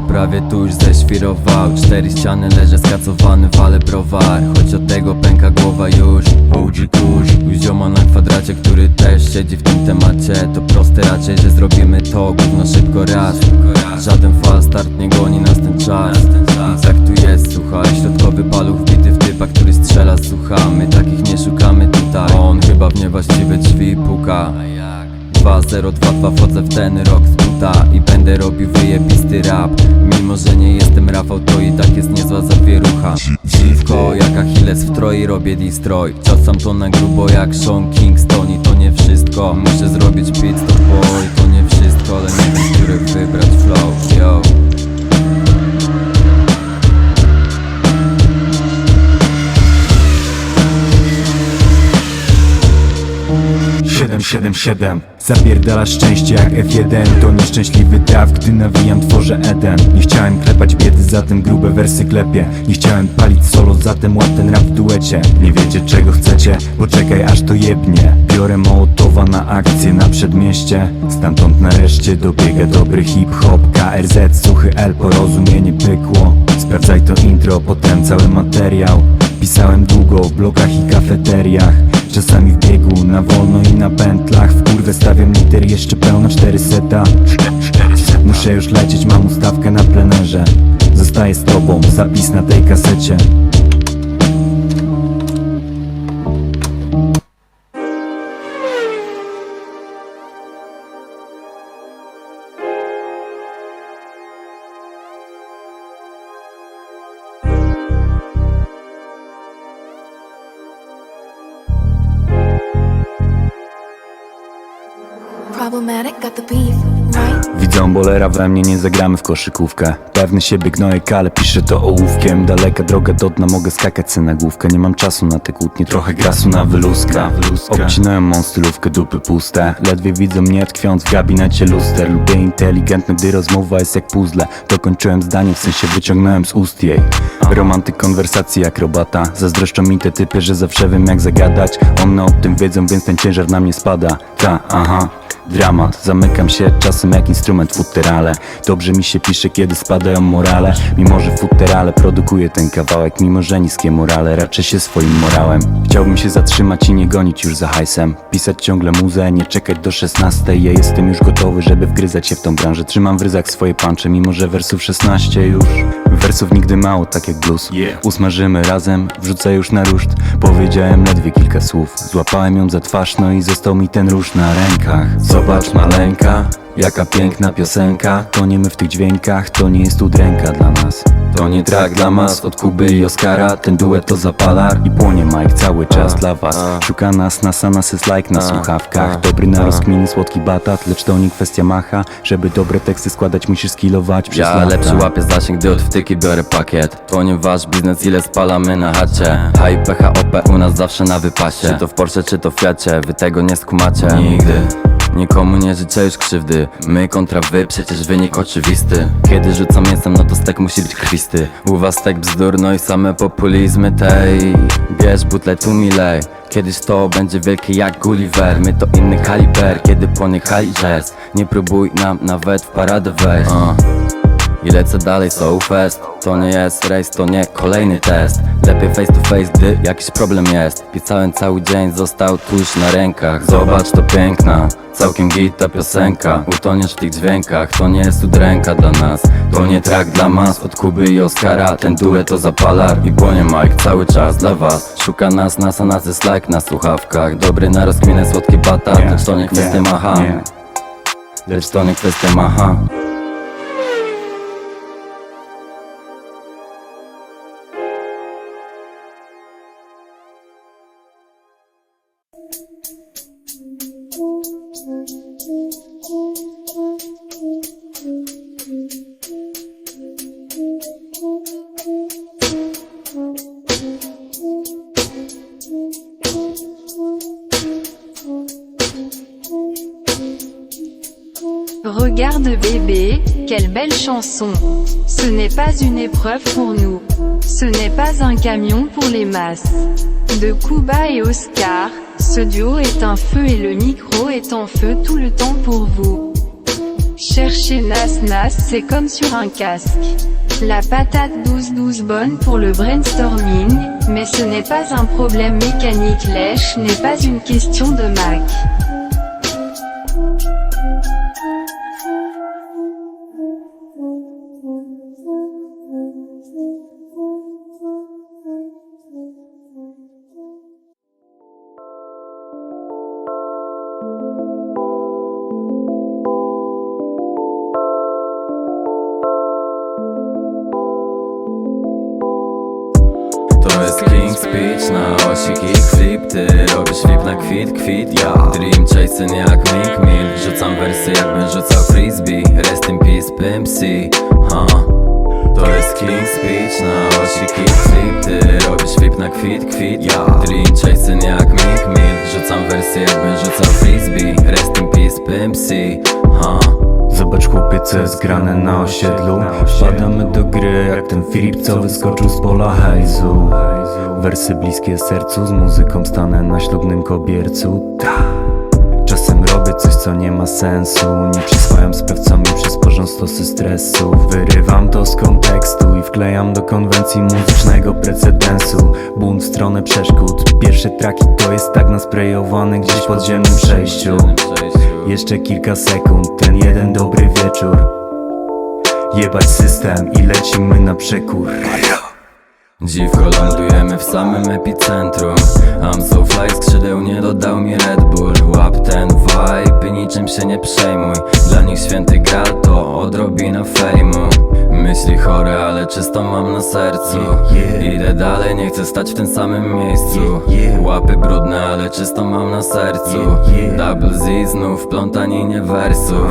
prawie tu już ześwirował. Cztery ściany leżę skacowany, wale browar. Choć od tego pęka głowa już. OG U zioma na kwadracie, który też siedzi w tym temacie. To proste raczej, że zrobimy to gówno szybko raz. Żaden fal start nie goni nas ten czas. Tak tu jest, słuchaj. Środkowy paluch wbity w typa, który strzela z sucha My takich nie szukamy tutaj. On chyba w niewłaściwe drzwi puka 2022 wchodzę w ten rok z buta I będę robił wyjebisty rap. Mimo, że nie jestem Rafał, to i tak jest niezła zawierucha. Dziwko, jak Achilles w troi robię destroy. Ciosam to na grubo jak Sean Kingston I to nie wszystko. Muszę zrobić pit stop, boy To nie wszystko, ale nie 777 Zapierdala szczęście jak F1 To nieszczęśliwy traf, gdy nawijam tworzę Eden. Nie chciałem klepać biedy, zatem grube wersy klepie. Nie chciałem palić solo, zatem łap ten rap w duecie. Nie wiecie czego chcecie, poczekaj aż to jebnie. Biorę Mołotowa na akcję na przedmieście. Stamtąd nareszcie dobiega dobry hip-hop. KRZ, suchy L, porozumienie pykło. Sprawdzaj to intro, potem cały materiał. Pisałem długo w blokach i kafeteriach Czasami w biegu, na wolno i na pętlach. W kurwę stawiam liter, jeszcze cztery seta. Muszę już lecieć, mam ustawkę na plenerze. Zostaję z tobą, zapis na tej kasecie bolera we mnie, nie zagramy w koszykówkę. Pewny siebie gnojek, ale piszę to ołówkiem. Daleka droga do dna, mogę skakać se na główkę. Nie mam czasu na te kłótnie, trochę grasu na wyluskę. Obcinają mą stylówkę, dupy puste. Ledwie widzą mnie tkwiąc w gabinecie luster. Lubię inteligentny, gdy rozmowa jest jak puzzle. Dokończyłem zdanie, w sensie wyciągnąłem z ust jej. Romantyk konwersacji jak robata. Zazdroszczą mi te typy, że zawsze wiem jak zagadać. One o tym wiedzą, więc ten ciężar na mnie spada. Ta, aha. Dramat, zamykam się czasem jak instrument w futterale Dobrze mi się pisze, kiedy spadają morale. Mimo, że futterale produkuje ten kawałek Mimo, że niskie morale, raczej się swoim morałem. Chciałbym się zatrzymać i nie gonić już za hajsem. Pisać ciągle muzę, nie czekać do 16 Ja jestem już gotowy, żeby wgryzać się w tą branżę. Trzymam w ryzach swoje puncze, mimo że wersów 16 już Wersów nigdy mało, tak jak blues. Usmażymy razem, wrzucę już na ruszt. Powiedziałem ledwie kilka słów. Złapałem ją za twarz, no i został mi ten róż na rękach. Zobacz maleńka, jaka piękna piosenka. To nie my w tych dźwiękach, to nie jest udręka dla nas. To nie track dla mas od Kuby i Oskara. Ten duet to zapalar i płonie Mike cały czas dla was. Szuka nas, nasa nas jest like na słuchawkach. Dobry na rozkminy, słodki batat Lecz to nie kwestia macha. Żeby dobre teksty składać musisz skillować przez Ja lata. lepszy łapię zasięg, gdy od wtyki biorę pakiet To nie wasz biznes, ile spalamy na chacie. Hype, PHOP u nas zawsze na wypasie. Czy to w Porsche, czy to w Fiacie, wy tego nie skumacie. Nigdy. Nikomu nie życzę już krzywdy. My kontra wy, przecież wynik oczywisty. Kiedy rzucam jestem, no to stek musi być krwisty. U was stek bzdur, no i same populizmy tej. Bierz butle tu mi lej Kiedyś to będzie wielkie jak Gulliver. My to inny kaliber, kiedy płonie jest Nie próbuj nam nawet w paradę wejść. Uh. I lecę dalej, so fest To nie jest race, to nie kolejny test. Lepiej face to face, gdy jakiś problem jest. Pisałem cały dzień, został tuż na rękach. Zobacz, to piękna Całkiem git ta piosenka. Utoniesz w tych dźwiękach To nie jest udręka dla nas. To nie track dla mas Od Kuby i Oskara. Ten duet to zapalar I płonie Mike cały czas dla was. Szuka nas, nas, a nas jest like na słuchawkach. Dobry na rozkminę, słodki batat Lecz to nie kwestia macha. Lecz to nie kwestia macha Regarde bébé, quelle belle chanson. Ce n'est pas une épreuve pour nous. Ce n'est pas un camion pour les masses. De Kuba et Oscar, ce duo est un feu et le micro est en feu tout le temps pour vous. Chercher Nas Nas, c'est comme sur un casque. La patate 12-12 bonne pour le brainstorming, mais ce n'est pas un problème mécanique lèche, n'est pas une question de Mac. To jest King Speech na osi kickflip Ty robisz flip na kwit, kwit Ja. Dream chasing jak Mink Mill. Rzucam wersy jakbym rzucał frisbee. Rest in peace Pimp C. Ha. To jest King Speech na osi kickflip Ty robisz flip na kwit, kwit Ja. Dream chasing jak Mink Mill. Rzucam wersy jakbym rzucał frisbee. Rest in peace Pimp C. Ha. Zobacz chłopie co jest grane na osiedlu. Wpadamy do gry jak ten Filip co wyskoczył z pola hejzu Wersy bliskie sercu z muzyką stanę na ślubnym kobiercu. Czasem robię coś co nie ma sensu. Nie przyswajam sprawcami przysporzą stosy stresu. Wyrywam to z kontekstu i wklejam do konwencji muzycznego precedensu. Bunt w stronę przeszkód. Pierwsze traki to jest tak nasprejowany gdzieś w podziemnym przejściu jeszcze kilka sekund, ten jeden dobry wieczór. Jebać system i lecimy na przekór. Dziwko lądujemy w samym epicentrum. I'm so fly, skrzydeł nie dodał mi Red Bull. Łap ten vibe i niczym się nie przejmuj. Dla nich święty gal to odrobina fejmu Myśli chore, ale czysto mam na sercu. Idę dalej, nie chcę stać w tym samym miejscu. Łapy brudne, ale czysto mam na sercu. Double Z znów plątaninie wersów.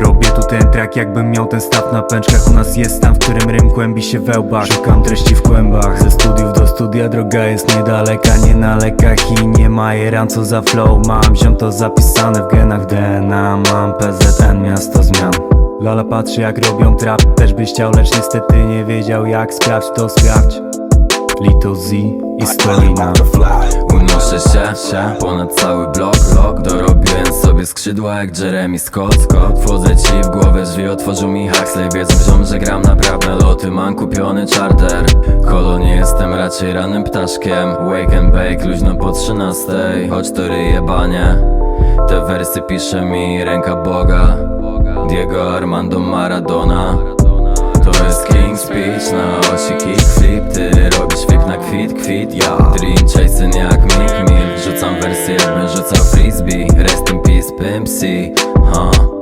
Robię tu ten track jakbym miał ten staw na pęczkach. U nas jest tam, w którym rym kłębi się we łbach. Szukam treści w kłębach. Ze studiów do studia droga jest niedaleka Nie na lekach i nie ma jeran co za flow. Mam ziom to zapisane w genach DNA Mam PZN, miasto zmian Lala patrzy jak robią trap. Też byś chciał, lecz niestety nie wiedział jak Sprawdź to sprawdź. Lito Z i Stolina Unoszę się, się ponad cały blok, blok. Dorobiłem sobie skrzydła jak Jeremy Scott, Scott. Wchodzę ci w głowę, drzwi otworzył mi Huxley. Wiedzą wziął, że gram naprawdę loty. Mam kupiony charter. Kolo nie jestem raczej ranym ptaszkiem. Wake and bake, luźno po trzynastej. Choć to ryje banie Te wersy pisze mi ręka Boga Diego Armando Maradona. To jest King Speech na osi kickflip Ty robisz flip na kwit, kwit Ja. Dream chasing jak Mick Mill. Rzucam wersy jakbym frisbee. Rest in peace Pimp C ha.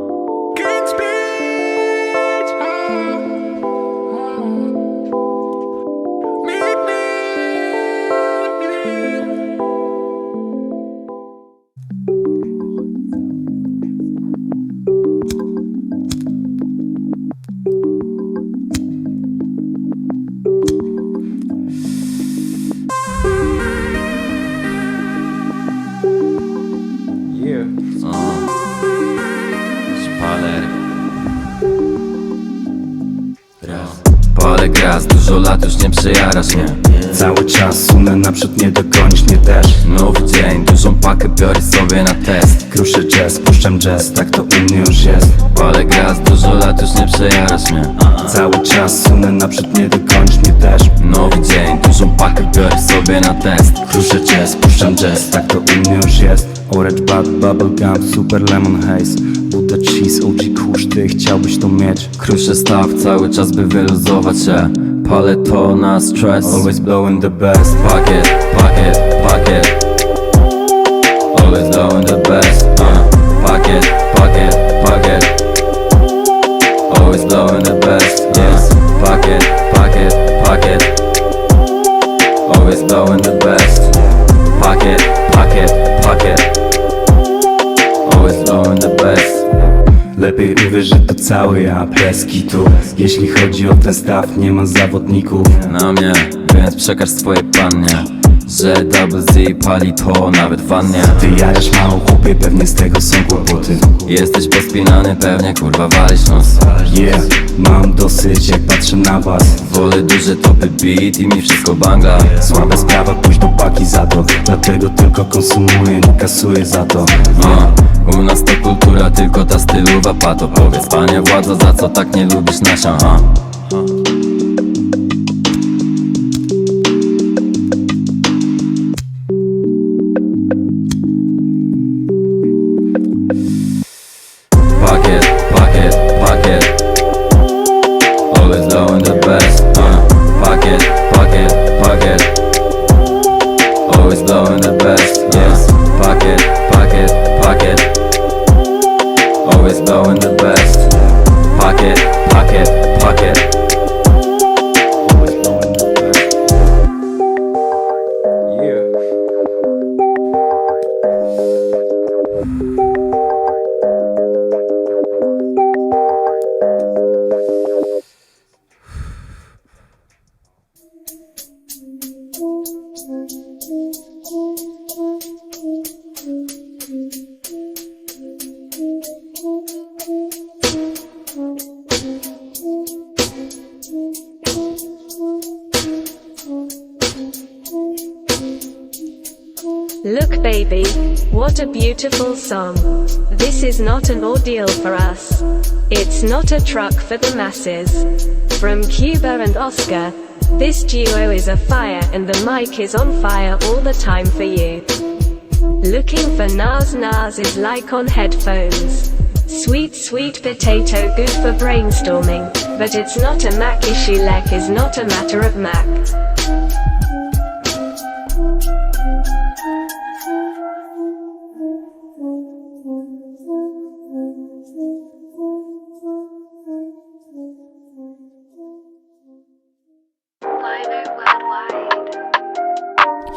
Lat już nie przejarasz mnie Cały czas sunę naprzód, nie dogonisz mnie też. Nowy dzień, dużą pakę biorę sobie na test. Kruszę jazz, puszczam jazz, tak to u mnie już jest. Palę gras, dużo lat już nie przejarasz mnie Cały czas sunę naprzód, nie dogonisz mnie też. Nowy dzień, dużą pakę biorę sobie na test. Kruszę jazz, puszczam jazz, tak to u mnie już jest. Orange bud, bubblegum, super lemon haze. Buddha cheese, OG kurz, ty chciałbyś to mieć. Kruszę staw cały czas by wyluzować się Palę to na stress. Always blowing the best. Pakiet, pakiet, pakiet Always doing the best cały ja, preski tu. Jeśli chodzi o ten staw, nie ma zawodników. Na mnie Więc przekaż swojej pannie że pali to nawet wannie. Ty jarasz mało chłopie, pewnie z tego są kłopoty. Jesteś pospinany, pewnie kurwa walisz nos. Yeah, mam dosyć jak patrzę na was. Wolę duży topy beat i mi wszystko bangla. Słabe sprawa, pójść do paki za to. Dlatego tylko konsumuję, nie kasuję za to. Uh, u nas to kultura, tylko ta stylowa pato. Powiedz panie władzo, za co tak nie lubisz nasia, ha? Baby, what a beautiful song. This is not an ordeal for us. It's not a truck for the masses. From Cuba and Oscar, this duo is a fire and the mic is on fire all the time for you. Looking for Nas Nas is like on headphones. Sweet, sweet potato, good for brainstorming. But it's not a Mac issue, Lek is not a matter of Mac.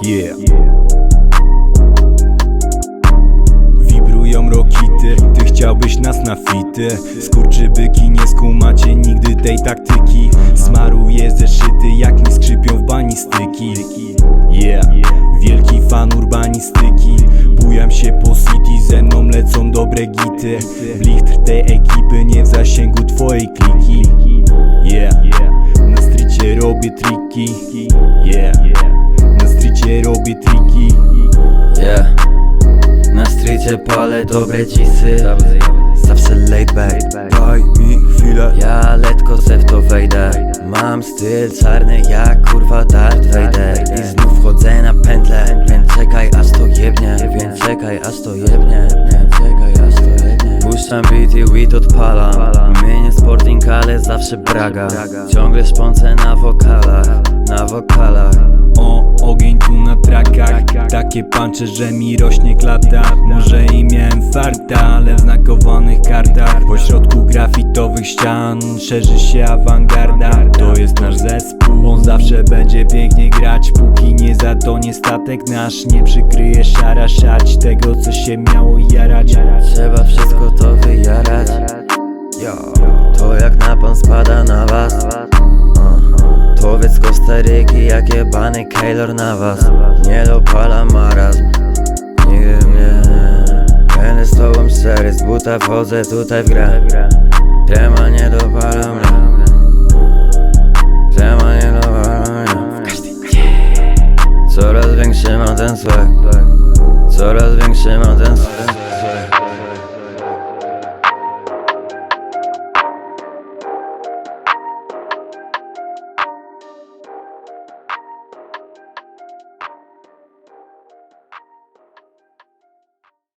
Yeah. Wibrują rokity, ty chciałbyś nas na fity. Skurczybyki, nie skumacie nigdy tej taktyki. Smaruję zeszyty, jak mi skrzypią w banistyki. Yeah, wielki fan urbanistyki. Bujam się po city, ze mną lecą dobre gity. Blichtr tej ekipy, nie w zasięgu twojej kliki. Yeah, na stricie robię triki. Yeah, stricie robię triki. Yeah. Na streetie palę dobre cisy Zawsze laid back. Daj mi chwilę. Ja letko se w to wejdę. Mam styl czarny jak kurwa Darth Vader. I znów wchodzę na pętlę Więc czekaj aż to jebnie. Więc czekaj aż to jebnie. Więc czekaj aż to jebnie. Puszczam beat i weed odpalam. Mienię sporting, ale zawsze braga. Ciągle szpącę na wokalach. Na wokalach O, ogień tu na trakach. Takie pancze, że mi rośnie klata. Może i miałem farta, ale w znakowanych kartach. Po środku grafitowych ścian Szerzy się awangarda. To jest nasz zespół. On zawsze będzie pięknie grać Póki nie zatonie statek nasz. Nie przykryje szara szać Tego co się miało jarać. Trzeba wszystko to wyjarać. Yo. To jak napon spada na was. To wiedz Kostaryki jak jebany Keylor na was? Nie dopala marazm. Nigdy mnie Będę z tobą szczery Z buta wchodzę tutaj w grę